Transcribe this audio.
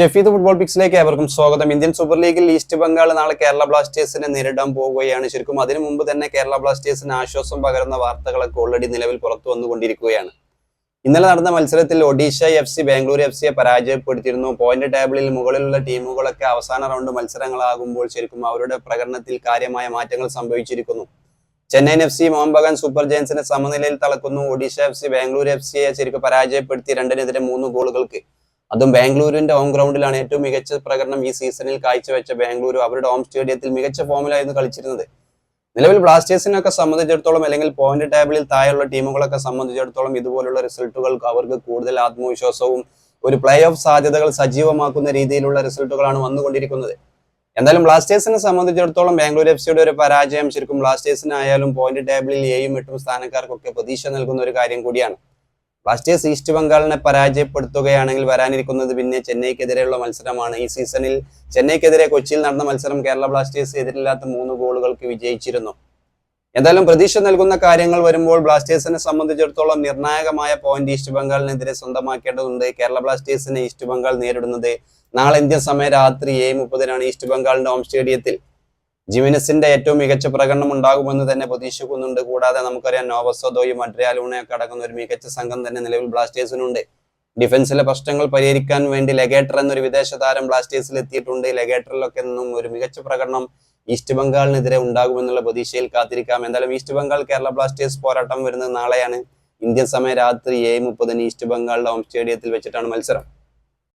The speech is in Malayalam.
ഷെഫീദ് ഫുട്ബോൾ പിക്സിലേക്ക് ഏവർക്കും സ്വാഗതം. ഇന്ത്യൻ സൂപ്പർ ലീഗിൽ ഈസ്റ്റ് ബംഗാൾ നാളെ കേരള ബ്ലാസ്റ്റേഴ്സിനെ നേരിടാൻ പോവുകയാണ്. ശരിക്കും അതിനു മുമ്പ് തന്നെ കേരള ബ്ലാസ്റ്റേഴ്സിന് ആശ്വാസം പകരുന്ന വാർത്തകളൊക്കെ ഓൾറെഡി നിലവിൽ പുറത്തു വന്നുകൊണ്ടിരിക്കുകയാണ്. ഇന്നലെ നടന്ന മത്സരത്തിൽ Odisha F C Bangalore F സിയെ പരാജയപ്പെടുത്തിയിരുന്നു. പോയിന്റ് ടേബിളിൽ മുകളിലുള്ള ടീമുകളൊക്കെ അവസാന റൗണ്ട് മത്സരങ്ങളാകുമ്പോൾ ശരിക്കും അവരുടെ പ്രകടനത്തിൽ കാര്യമായ മാറ്റങ്ങൾ സംഭവിച്ചിരിക്കുന്നു. Chennaiyin F C Mohun Bagan super ജയൻസിനെ സമനിലയിൽ തളക്കുന്നു. Odisha F C Bangalore F സിയെ ശരിക്കും പരാജയപ്പെടുത്തി രണ്ടിനെതിരെ മൂന്ന് ഗോളുകൾക്ക് അതും ബാംഗ്ലൂരിന്റെ ഹോം ഗ്രൗണ്ടിലാണ് ഏറ്റവും മികച്ച പ്രകടനം ഈ സീസണിൽ കാഴ്ചവെച്ച ബാംഗ്ലൂരു അവരുടെ ഹോം സ്റ്റേഡിയത്തിൽ മികച്ച ഫോമിലായിരുന്നു കളിച്ചിരുന്നത്. നിലവിൽ ബ്ലാസ്റ്റേഴ്സിനൊക്കെ സംബന്ധിച്ചിടത്തോളം അല്ലെങ്കിൽ പോയിന്റ് ടേബിളിൽ താഴെയുള്ള ടീമുകളൊക്കെ സംബന്ധിച്ചിടത്തോളം ഇതുപോലുള്ള റിസൾട്ടുകൾ അവർക്ക് കൂടുതൽ ആത്മവിശ്വാസവും ഒരു പ്ലേ ഓഫ് സാധ്യതകൾ സജീവമാക്കുന്ന രീതിയിലുള്ള റിസൾട്ടുകളാണ് വന്നുകൊണ്ടിരിക്കുന്നത്. എന്തായാലും ബ്ലാസ്റ്റേഴ്സിനെ സംബന്ധിച്ചിടത്തോളം ബാംഗ്ലൂർ എഫ് സിയുടെ ഒരു പരാജയം ശരിക്കും ബ്ലാസ്റ്റേഴ്സിനായാലും പോയിന്റ് ടേബിളിൽ ഏഴും എട്ടും സ്ഥാനക്കാർക്കൊക്കെ പ്രതീക്ഷ നൽകുന്ന ഒരു കാര്യം കൂടിയാണ്. ബ്ലാസ്റ്റേഴ്സ് ഈസ്റ്റ് ബംഗാളിനെ പരാജയപ്പെടുത്തുകയാണെങ്കിൽ വരാനിരിക്കുന്നത് പിന്നെ ചെന്നൈക്കെതിരെയുള്ള മത്സരമാണ്. ഈ സീസണിൽ ചെന്നൈക്കെതിരെ കൊച്ചിയിൽ നടന്ന മത്സരം കേരള ബ്ലാസ്റ്റേഴ്സ് എതിരില്ലാത്ത മൂന്ന് ഗോളുകൾക്ക് വിജയിച്ചിരുന്നു. എന്തായാലും പ്രതീക്ഷ നൽകുന്ന കാര്യങ്ങൾ വരുമ്പോൾ ബ്ലാസ്റ്റേഴ്സിനെ സംബന്ധിച്ചിടത്തോളം നിർണായകമായ പോയിന്റ് ഈസ്റ്റ് ബംഗാളിനെതിരെ സ്വന്തമാക്കേണ്ടതുണ്ട്. കേരള ബ്ലാസ്റ്റേഴ്സിനെ ഈസ്റ്റ് ബംഗാൾ നേരിടുന്നത് നാളെ ഇന്ത്യൻ സമയം രാത്രി ഏഴ് മുപ്പതിനാണ് ഈസ്റ്റ് ബംഗാളിന്റെ ഹോം സ്റ്റേഡിയത്തിൽ ജിമിനസിന്റെ ഏറ്റവും മികച്ച പ്രകടനം ഉണ്ടാകുമെന്ന് തന്നെ പ്രതീക്ഷിക്കുന്നുണ്ട്. കൂടാതെ നമുക്കറിയാം നോവസോദോയും മഡ്രിയാലൂണയൊക്കെ അടങ്ങുന്ന ഒരു മികച്ച സംഘം തന്നെ നിലവിൽ ബ്ലാസ്റ്റേഴ്സിനുണ്ട്. ഡിഫൻസിലെ പ്രശ്നങ്ങൾ പരിഹരിക്കാൻ വേണ്ടി ലഗേറ്റർ എന്നൊരു വിദേശ താരം ബ്ലാസ്റ്റേഴ്സിൽ എത്തിയിട്ടുണ്ട്. ലെഗേറ്ററിലൊക്കെ നിന്നും ഒരു മികച്ച പ്രകടനം ഈസ്റ്റ് ബംഗാളിനെതിരെ ഉണ്ടാകുമെന്നുള്ള പ്രതീക്ഷയിൽ കാത്തിരിക്കാം. എന്തായാലും ഈസ്റ്റ് ബംഗാൾ കേരള ബ്ലാസ്റ്റേഴ്സ് പോരാട്ടം വരുന്നത് നാളെയാണ്. ഇന്ത്യൻ സമയം രാത്രി ഏഴ് മുപ്പതിന് ഈസ്റ്റ് ബംഗാളിലെ ഹോം സ്റ്റേഡിയത്തിൽ വെച്ചിട്ടാണ് മത്സരം.